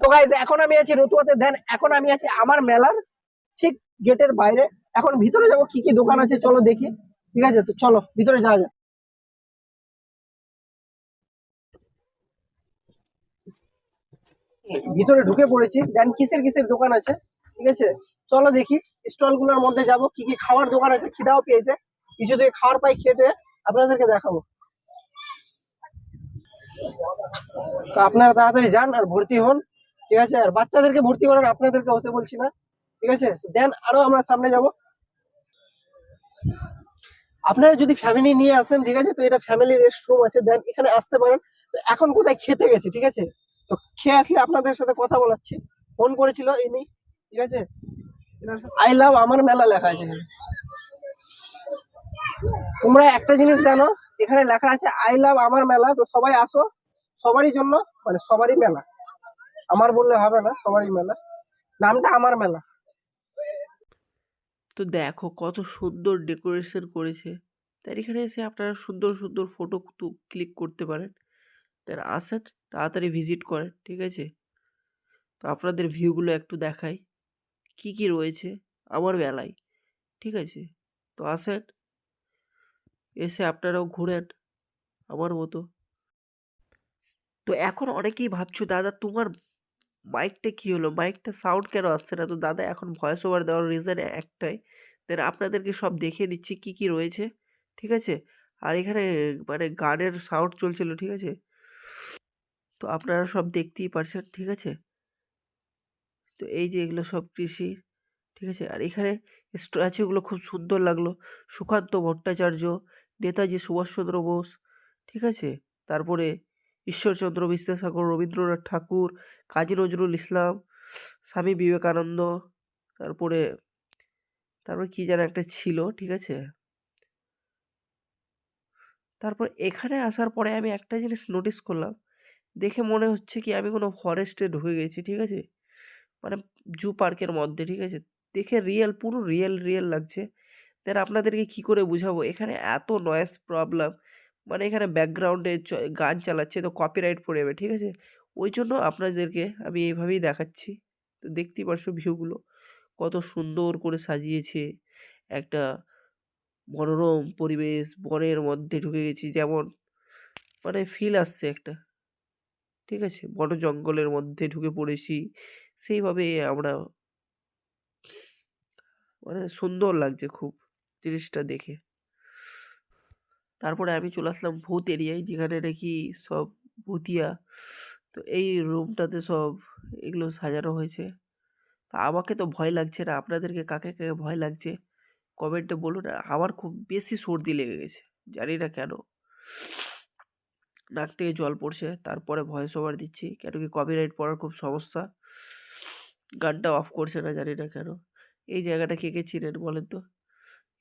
তো গাইজ এখন আমি আছি রতুয়াতে দেন এখন আমি আছি আমার মেলার ঠিক গেটের বাইরে। এখন ভিতরে যাব, কি কি দোকান আছে চলো দেখি। ঠিক আছে, তো চলো, ভিতরে যাওয়া যাক। ভিতরে ঢুকে পড়েছি দেন কিসের কিসের দোকান আছে? ঠিক আছে, চলো দেখি স্টলগুলোর মধ্যে যাব, কি কি খাওয়ার দোকান আছে, খিদাও পেয়েছে। কিছু থেকে খাওয়ার পাই খেতে আপনাদেরকে দেখাবো। তো আপনারা তাড়াতাড়ি যান আর ভর্তি হন। ঠিক আছে? আর বাচ্চাদেরকে ভর্তি করেন আপনাদেরকে হতে বলছি না। ঠিক আছে? দেন আরও আমরা সামনে যাব। আপনারা যদি ফ্যামিলি নিয়ে আসেন, ঠিক আছে? তো এটা ফ্যামিলি রেস্টরুম আছে। দেন এখানে আসতে পারেন। এখন কোথায় খেতে গেছে, ঠিক আছে? তো খেয়ে আসলে আপনাদের সাথে কথা বলাচ্ছি। ফোন করেছিল ইনি, ঠিক আছে? আই লাভ আমার মেলা লেখা আছে এখানে। তোমরা একটা জিনিস জানো, এখানে লেখা আছে আই লাভ আমার মেলা। তো সবাই আসো। সবারই জন্য মানে সবারই মেলা। আমার বললে হবে না, সবারই মেলা। নামটা আমার মেলা। তো দেখো কত সুন্দর ডেকোরেশন করেছে। তাই এখানে এসে আপনারা সুন্দর সুন্দর ফটো ক্লিক করতে পারেন। তার আসেন, তাড়াতাড়ি ভিজিট করেন, ঠিক আছে? তো আপনাদের ভিউগুলো একটু দেখাই। কি কি রয়েছে? আমার বেলায় ঠিক আছে? তো আসেন, এসে আপনারাও ঘুরেন, আমার মতো। তো এখন অনেকেই ভাবছ, দাদা, তোমার মাইকটা কি হলো? মাইকটা সাউন্ড কেন আসছে না? তো দাদা, এখন ভয়েস ওভার দেওয়ার রিজন একটাই। দেন আপনাদেরকে সব দেখিয়ে দিচ্ছি কি কি রয়েছে, ঠিক আছে? আর এখানে মানে গানের সাউন্ড চলছিল, ঠিক আছে? তো আপনারা সব দেখতেই পারছেন, ঠিক আছে? তো এই যে এগুলো সব কৃষি, ঠিক আছে? আর এখানে স্ট্যাচুগুলো খুব সুন্দর লাগল। সুকান্ত ভট্টাচার্য, নেতাজি সুভাষচন্দ্র বোস, ঠিক আছে? তারপরে ঈশ্বরচন্দ্র বিদ্যাসাগর রবীন্দ্রনাথ ঠাকুর, কাজী নজরুল ইসলাম, স্বামী বিবেকানন্দ, তারপরে তারপরে কি যেন একটা ছিল, ঠিক আছে? তারপর এখানে আসার পরে আমি একটা জিনিস নোটিস করলাম, দেখে মনে হচ্ছে কি আমি কোনো ফরেস্টে ঢুকে গেছি, ঠিক আছে? মানে জু পার্কের মধ্যে, ঠিক আছে? দেখে রিয়েল পুরো রিয়েল রিয়েল লাগছে। দেন আপনাদেরকে কি করে বুঝাবো? এখানে এত নয়েস প্রবলেম মানে এখানে ব্যাকগ্রাউন্ডে গান চালাচ্ছে, তো কপিরাইট পড়ে যাবে, ঠিক আছে? ওই জন্য আপনাদেরকে আমি এইভাবেই দেখাচ্ছি। তো দেখতেই পারছ ভিউগুলো, কত সুন্দর করে সাজিয়েছে। একটা মনোরম পরিবেশ, বনের মধ্যে ঢুকে গেছি, যেমন মানে ফিল আসছে একটা। ঠিক আছে? বন জঙ্গলের মধ্যে ঢুকে পড়েছি। সেইভাবে আমরা মানে সুন্দর লাগছে খুব জিনিসটা দেখে। তারপরে আমি চলে আসলাম ভূত এরিয়ায়, যেখানে নাকি সব ভূতিয়া, তো এই রুমটাতে সব এগুলো সাজানো হয়েছে। তা আমাকে তো ভয় লাগছে না, আপনাদেরকে কাকে কাকে ভয় লাগছে? কমেন্টে বলুন, আমার খুব বেশি সর্দি লেগে গেছে, জানি না কেন। নাক থেকে জল পড়ছে, তারপরে ভয়েস ওভার দিচ্ছি, কেন কি কপিরাইট পড়ার খুব সমস্যা। গানটা অফ করছে না, জানি না কেন। এই জায়গাটা কে কে চিনেন বলেন তো?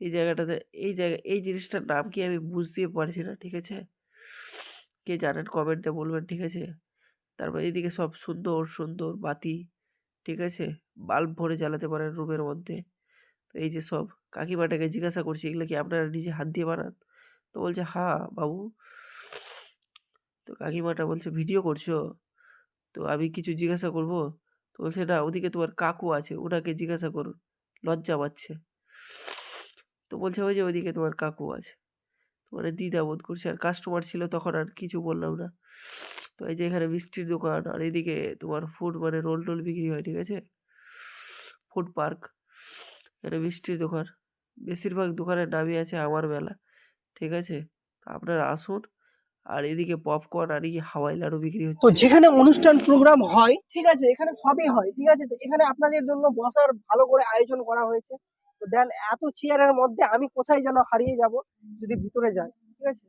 এই জায়গাটাতে, এই জায়গা, এই জিনিসটার নাম কি আমি বুঝতেই পারছি না, ঠিক আছে? কে জানেন কমেন্টে বলবেন, ঠিক আছে? তারপর এইদিকে সব সুন্দর সুন্দর বাতি, ঠিক আছে? বাল্ব ভরে জ্বালাতে পারেন রুমের মধ্যে। তো এই যে সব কাকিমাটাকে জিজ্ঞাসা করছি, এগুলো কি আপনারা নিজে হাত দিয়ে বানান? তো বলছে হ্যাঁ বাবু। তো কাকিমাটা বলছে, ভিডিও করছ? তো আমি কিছু জিজ্ঞাসা করব? তো বলছে, না, ওদিকে তোমার কাকু আছে, ওনাকে জিজ্ঞাসা করুন। লজ্জা পাচ্ছে। তো বলছে, ওই যে ওইদিকে তোমার কাকু আছে। তো মানে দ্বিধা বোধ করছে। আর কাস্টমার ছিল তখন আর কিছু বললাম না। তো এই যে এখানে মিষ্টির দোকান, আর এদিকে তোমার ফুড মানে রোল টোল বিক্রি হয়, ঠিক আছে? ফুড পার্ক এখানে মিষ্টির দোকান। বেশিরভাগ দোকানের নামই আছে আমার মেলা ঠিক আছে? আপনারা আসুন, আর এদিকে পপকর্ন আর এই হাওয়াই লাড়ু বিক্রি হচ্ছে। তো যেখানে অনুষ্ঠান প্রোগ্রাম হয়, ঠিক আছে? এখানে সবই হয়, ঠিক আছে? তো এখানে আপনাদের জন্য বসার ভালো করে আয়োজন করা হয়েছে। তো দেন এত চেয়ারের মধ্যে আমি কোথায় যেন হারিয়ে যাব যদি ভিতরে যাই, ঠিক আছে?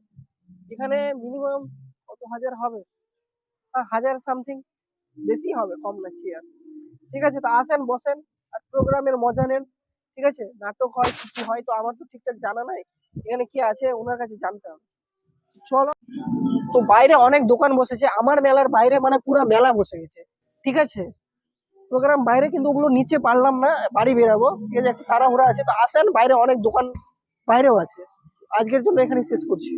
এখানে মিনিমাম কত হাজার হবে? হাজার সামথিং বেশি হবে কম না চেয়ার। ঠিক আছে, তো আসেন, বসেন, আর প্রোগ্রামের মজা নেন, ঠিক আছে? নাটক হয়, কিছু হয়, তো আমার তো ঠিকঠাক জানা নাই। এখানে কি আছে? ওনার কাছে জানতে হবে চলো। তো বাইরে অনেক দোকান বসেছে, আমার মেলার বাইরে মানে পুরো মেলা বসে গেছে, ঠিক আছে? প্রোগ্রাম বাইরে কিন্তু ওগুলো নিচে পারলাম না, বাড়ি বেরাবো। ঠিক আছে একটা তারা তাড়াহুড়া আছে, তো আসেন, বাইরে অনেক দোকান বাইরেও আছে। আজকের জন্য এখানে শেষ করছি।